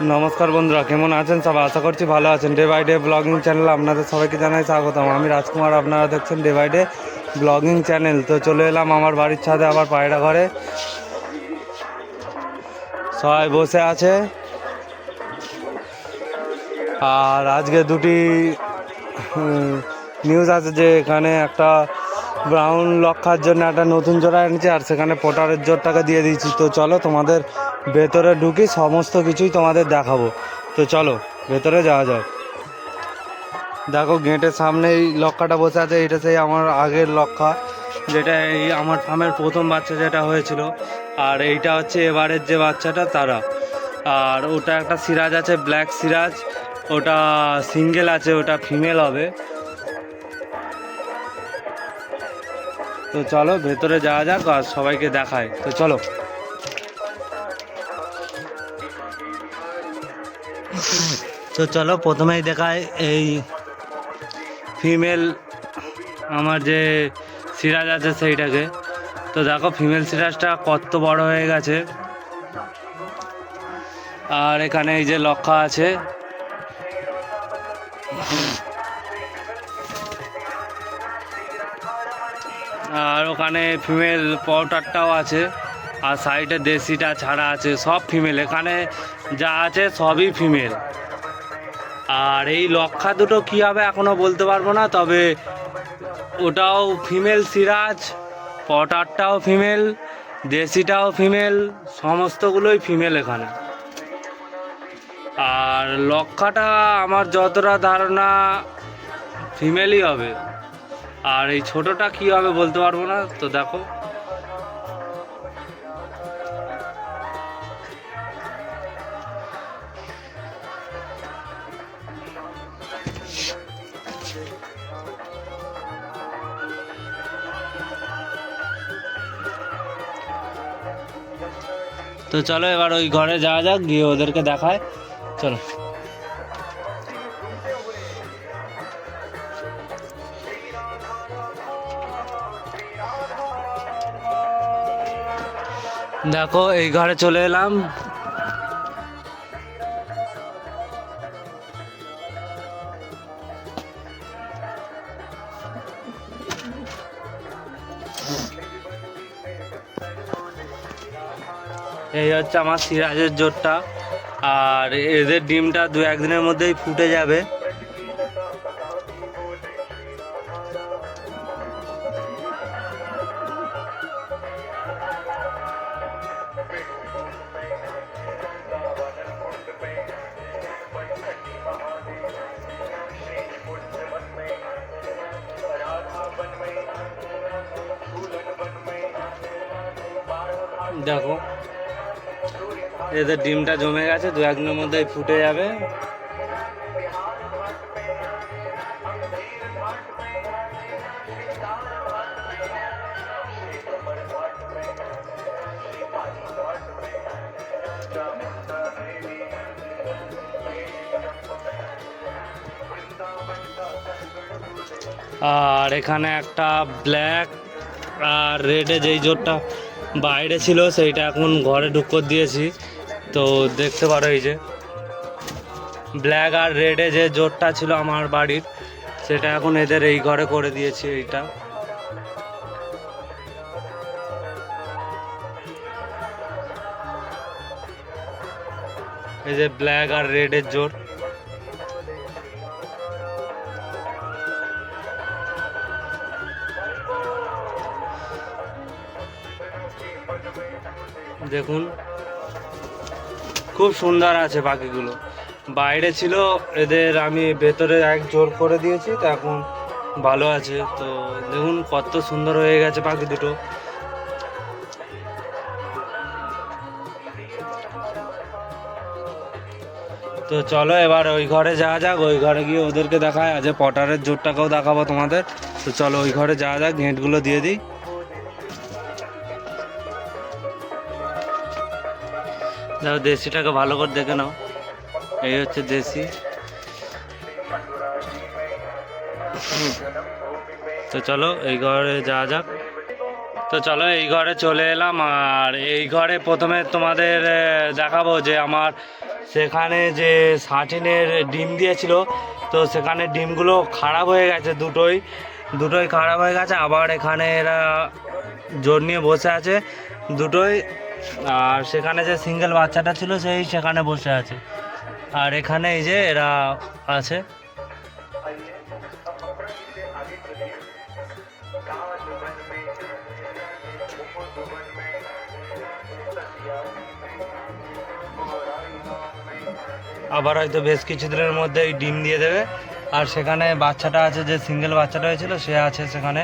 নমস্কার বন্ধুরা, কেমন আছেন সবাই? আশা করছি ভালো আছেন। Day by day blogging channel আপনাদের সবাইকে জানাই স্বাগতম। আমি রাজকুমার, আপনারা দেখছেন day by day blogging channel তো চলে এলাম আমার বাড়ির ছাদে আবার পায়রা ঘরে। সবাই বসে আছে। আর আজকে দুটি নিউজ আছে যে এখানে একটা ব্রাউন লক্ষার জন্য একটা নতুন জোড়া এনেছি, আর সেখানে পটারের জোরটাকে দিয়ে দিয়েছি। তো চলো তোমাদের ভেতরে ঢুকি, সমস্ত কিছুই তোমাদের দেখাবো। তো চলো, ভেতরে যাওয়া যাক। দেখো, গেটের সামনে এই লক্ষাটা বসে আছে, এটা সেই আমার আগের লক্ষা, যেটা এই আমার ফার্মের প্রথম বাচ্চা যেটা হয়েছিল। আর এইটা হচ্ছে এবারের যে বাচ্চাটা, তারা। আর ওটা একটা সিরাজ আছে, ব্ল্যাক সিরাজ। ওটা সিঙ্গেল আছে, ওটা ফিমেল হবে। তো চলো ভেতরে যাওয়া যাক আর সবাইকে দেখায়। তো চলো। তো চলো, প্রথমেই দেখায় এই ফিমেল আমার যে সিরাজ আছে সেইটাকে। তো দেখো, ফিমেল সিরাজটা কত বড় হয়ে গেছে। আর এখানে এই যে লক্ষা আছে ওখানে ফিমেল পাউডারটাও আছে, আর সাইডে দেশিটা ছাড়া আছে, সব ফিমেল এখানে যা আছে সবই ফিমেল আর এই লক্ষা দুটো কী হবে এখনও বলতে পারব না, তবে ওটাও ফিমেল সিরাজ পটারটাও ফিমেল দেশিটাও ফিমেল সমস্তগুলোই ফিমেল এখানে। আর লক্ষাটা আমার যতটা ধারণা ফিমেলই হবে। আর এই ছোটটা কি হবে বলতে পারব না, তো দেখো। তো চলো এবার ওই ঘরে যাওয়া যাক, গিয়ে ওদেরকে দেখায়। চলো। দেখো, এই ঘরে চলে এলাম। এই হচ্ছে আমার সিরাজের জোরটা। আর এদের ডিমটা দু একদিনের মধ্যেই ফুটে যাবে। দেখো। এদের ডিমটা জমে গেছে, দু একদিনের মধ্যে ফুটে যাবে। আর এখানে একটা ব্ল্যাক আর রেডে যেই জোরটা বাইরে ছিল, সেইটা এখন ঘরে ঢুক করে দিয়েছি। তো দেখতে পারো এই যে ব্ল্যাক আর রেডে যে জোরটা ছিল আমার বাড়ির, সেটা এখন এদের এই ঘরে করে দিয়েছি এইটা। এই যে ব্ল্যাক আর রেডের জোর। দেখুন, খুব সুন্দর আছে পাখিগুলো। বাইরে ছিল এদের আমি ভেতরে এক জোর করে দিয়েছি, তো এখন ভালো আছে। তো দেখুন, কত সুন্দর হয়ে গেছে পাখি দুটো। তো চলো এবার ওই ঘরে যাওয়া যাক, ওই ঘরে গিয়ে ওদেরকে দেখায়। আজ পটারের জোরটাকেও দেখাবো তোমাদের। তো চলো ওই ঘরে যাওয়া যাক, গেঁটগুলো দিয়ে দিই। দেখো দেশিটাকে ভালো করে দেখে নাও। এই হচ্ছে দেশি। তো চলো এই ঘরে যাওয়া যাক। তো চলো এই ঘরে চলে এলাম আর এই ঘরে প্রথমে তোমাদের দেখাবো যে আমার সেখানে যে সাটিনের ডিম দিয়েছিল, তো সেখানে ডিমগুলো খারাপ হয়ে গেছে দুটোই। দুটোই খারাপ হয়ে গেছে, আবার এখানে এরা জোর নিয়ে বসে আছে। দুটোই আর সেখানে যে সিঙ্গেল বাচ্চাটা ছিল সেই সেখানে বসে আছে। আর এখানে এই যে এরা আছে। আবার হয়তো বেশ কিছুদিনের মধ্যে ডিম দিয়ে দেবে। আর সেখানে বাচ্চাটা আছে যে সিঙ্গেল বাচ্চাটা হয়েছিল, সে আছে সেখানে।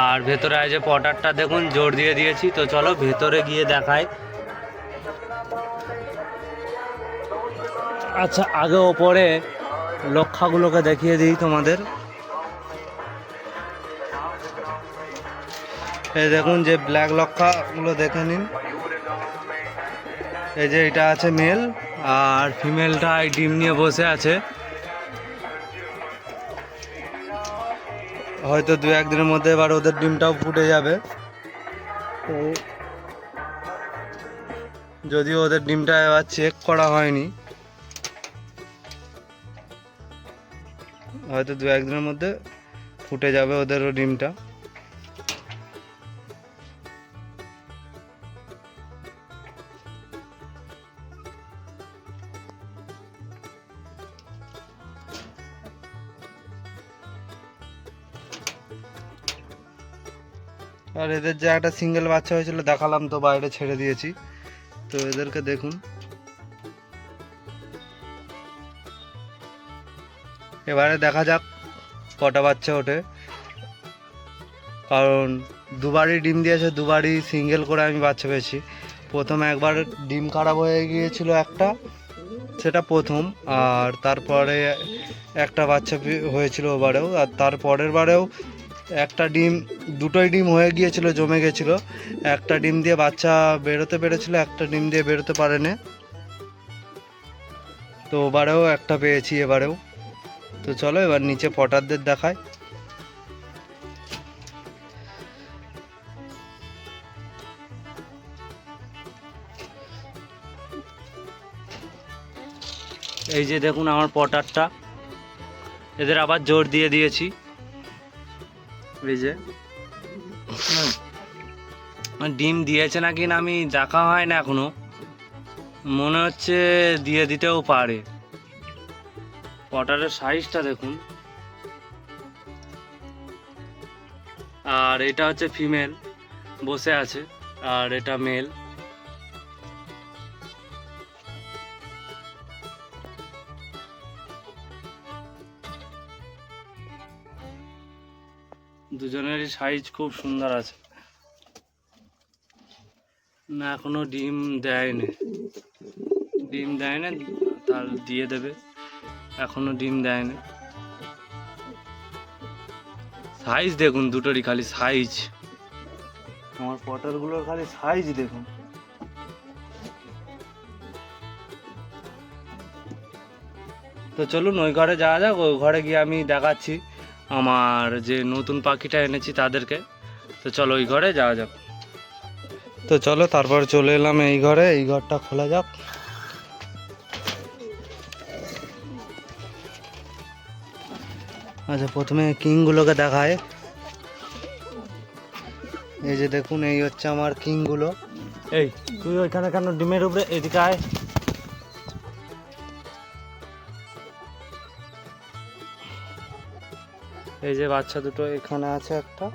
আর ভেতরে আছে পটারটা, দেখুন, জোর দিয়ে দিয়েছি। তো চলো, ভেতরে গিয়ে দেখাই। আচ্ছা আগে ওপরে লক্ষাগুলোকে দেখিয়ে দিই তোমাদের। এই দেখুন, যে ব্ল্যাক লক্ষাগুলো দেখে নিন। এই যে, এটা আছে মেল, আর ফিমেলটা ডিম নিয়ে বসে আছে। হয়তো দু একদিনের মধ্যে এবার ওদের ডিমটাও ফুটে যাবে। তো যদিও ওদের ডিমটা এবার চেক করা হয়নি। হয়তো দু একদিনের মধ্যে ফুটে যাবে ওদেরও ডিমটা। আর এদের যে একটা সিঙ্গেল বাচ্চা হয়েছিল, দেখালাম তো, বাইরে ছেড়ে দিয়েছি। তো এদেরকে দেখুন। এবারে দেখা যাক কটা বাচ্চা ওঠে। কারণ দুবারই ডিম দিয়েছে, দুবারই সিঙ্গেল করে আমি বাচ্চা পেয়েছি। প্রথম একবার ডিম খারাপ হয়ে গিয়েছিল একটা, সেটা প্রথম। আর তারপরে একটা বাচ্চা হয়েছিল ওবারেও, আর তারপরের বারেও একটা ডিম, দুটোই ডিম হয়ে গিয়েছিল, জমে গেছিল। একটা ডিম দিয়ে বাচ্চা বেরোতে পেরেছিল, একটা ডিম দিয়ে বেরোতে পারেনি। তো ওবারেও একটা পেয়েছি, এবারেও। তো চলো, এবার নিচে পটারদের দেখায় এই যে দেখুন আমার পটারটা এদের আবার জোর দিয়ে দিয়েছি। এই যে ডিম দিয়েছে নাকি না আমি দেখা হয় না এখনও। মনে হচ্ছে দিয়ে দিতেও পারে। পটারের সাইজটা দেখুন। আর এটা হচ্ছে ফিমেল বসে আছে। আর এটা মেল সাইজ খুব সুন্দর আছে। না, এখনও ডিম দেয় দেয়নি। ডিম দেয় না তার দিয়ে দেবে। এখনও ডিম দেয় দেয়নি। সাইজ দেখুন দুটোরই, খালি সাইজ। আমার পটলগুলোর খালি সাইজ দেখুন। তো চলুন, ওই ঘরে যাওয়া যাক, ওই ঘরে গিয়ে আমি দেখাচ্ছি। আমার যে নতুন পাখিটা এনেছি তাদেরকে। তো চলো ওই ঘরে যাওয়া যাক। তো চলো তারপর চলে এলাম এই ঘরে এই ঘরটা খোলা যাক। আচ্ছা প্রথমে কিংগুলোকে দেখায়। এই যে দেখুন এই হচ্ছে আমার কিংগুলো। এই তুই ওইখানে কেন ডিমের উপরে এদিকে আয়। এই যে বাচ্চা দুটো এখানে আছে একটা।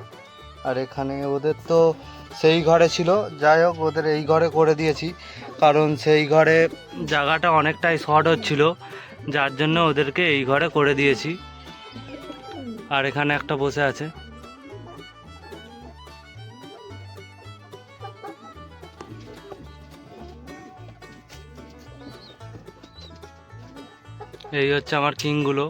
আর এখানে ওদের তো সেই ঘরে ছিল। যাই হোক, ওদের এই ঘরে করে দিয়েছি। কারণ সেই ঘরে জায়গাটা অনেকটাই শর্ট হচ্ছিল। যার জন্য ওদেরকে এই ঘরে করে দিয়েছি। আর এখানে একটা বসে আছে। এই হচ্ছে আমার কিংগুলো।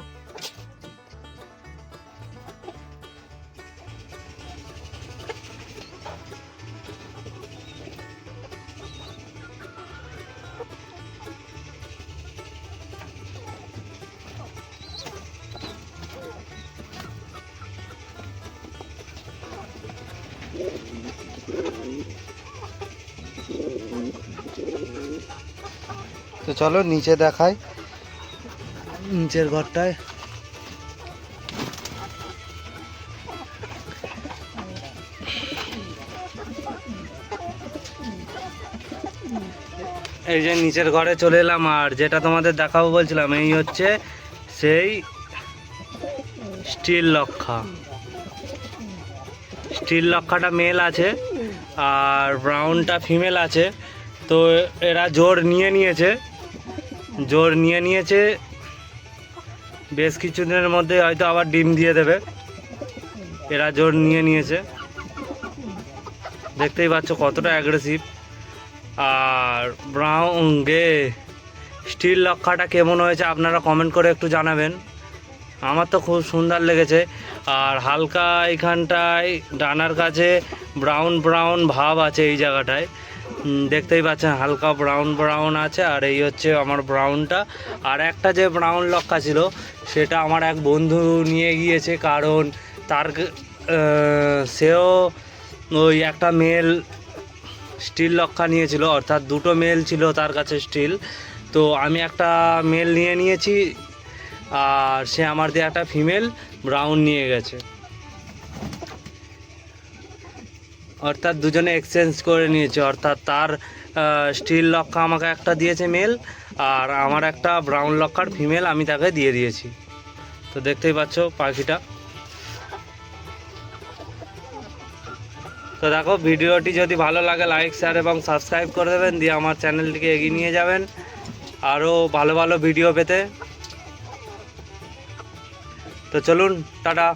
তো চলো নিচে দেখাই। নিচের ঘরটায়। এই যে নিচের ঘরে চলে এলাম আর যেটা তোমাদের দেখাবো বলছিলাম এই হচ্ছে সেই স্টিল লক্ষা। স্টিল লক্ষাটা মেল আছে আর ব্রাউনটা ফিমেল আছে। তো এরা জোর নিয়ে নিয়েছে। জোর নিয়ে নিয়েছে। বেশ কিছুদিনের মধ্যে হয়তো আবার ডিম দিয়ে দেবে। এরা জোর নিয়ে নিয়েছে। দেখতেই পাচ্ছ কতটা অ্যাগ্রেসিভ আর ব্রাউন গে, স্টিল লক্ষাটা কেমন হয়েছে আপনারা কমেন্ট করে একটু জানাবেন। আমার তো খুব সুন্দর লেগেছে। আর হালকা এখানটায় ডানার কাছে ব্রাউন ব্রাউন ভাব আছে এই জায়গাটায়। দেখতেই পাচ্ছেন হালকা ব্রাউন ব্রাউন আছে, আর এই হচ্ছে আমার ব্রাউনটা আর একটা যে ব্রাউন লক্ষা ছিল, সেটা আমার এক বন্ধু নিয়ে গিয়েছে, কারণ তার সেও ওই একটা মেল স্টিল লক্ষা নিয়েছিল, অর্থাৎ দুটো মেল ছিল তার কাছে স্টিল তো আমি একটা মেল নিয়ে নিয়েছি আর সে আমার দিয়ে একটা ফিমেল ব্রাউন নিয়ে গেছে। অর্থাৎ দুজনে এক্সচেঞ্জ করে নিয়েছে। অর্থাৎ তার স্টিল লক্ষা আমাকে একটা দিয়েছে মেল আর আমার একটা ব্রাউন লক্ষার ফিমেল আমি তাকে দিয়ে দিয়েছি। তো দেখতেই পাচ্ছ পাখিটা। তো দেখো, ভিডিওটি যদি ভালো লাগে লাইক শেয়ার এবং সাবস্ক্রাইব করে দেবেন। দিয়ে আমার চ্যানেলটিকে এগিয়ে নিয়ে যাবেন। আরও ভালো ভালো ভিডিও পেতে। তো চলুন টাটা